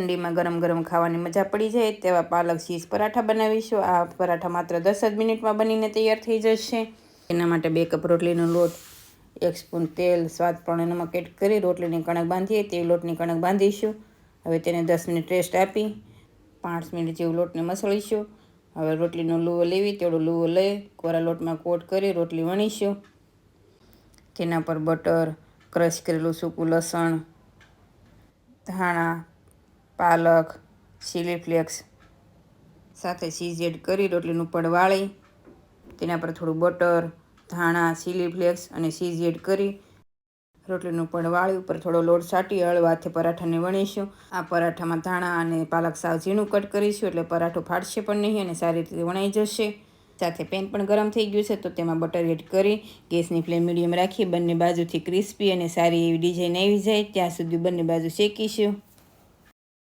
ઠંડીમાં ગરમ ગરમ ખાવાની મજા પડી જાય તેવા પાલક ચીઝ પરાઠા બનાવીશું. આ પરાઠા માત્ર દસ જ મિનિટમાં બનીને તૈયાર થઈ જશે. એના માટે બે કપ રોટલીનો લોટ, એક સ્પૂન તેલ, સ્વાદ પ્રમાણે નમક એડ કરી રોટલીની કણક બાંધીએ તે લોટની કણક બાંધીશું. હવે તેને દસ મિનિટ રેસ્ટ આપી, પાંચ મિનિટ જેવું લોટને મસળીશું. હવે રોટલીનો લુવો લેવી તેવડો લુવો લઈ, કોરા લોટમાં કોટ કરી રોટલી વણીશું. તેના પર બટર, ક્રશ કરેલું સૂકું લસણ, ધાણા પાલક ચીલી ફ્લેક્સ સાથે ચીઝ એડ કરી રોટલીનું પડ વાળી. તેના પર થોડું બટર ધાણા ચીલી ફ્લેક્સ અને ચીઝ એડ કરી રોટલીનું પડ વાળી. ઉપર થોડો લોટ સાટી હળવા પરાઠાને વણીશું. આ પરાઠામાં ધાણા અને પાલક સાવ ઝીણું કટ કરીશું, એટલે પરાઠો ફાટશે પણ નહીં અને સારી રીતે વણાઈ જશે. સાથે પેન પણ ગરમ થઈ ગયું છે, તો તેમાં બટર એડ કરી, ગેસની ફ્લેમ મીડિયમ રાખી, બંને બાજુથી ક્રિસ્પી અને સારી એવી ડિઝાઇન આવી જાય, ત્યાં સુધી બંને બાજુ શેકીશું.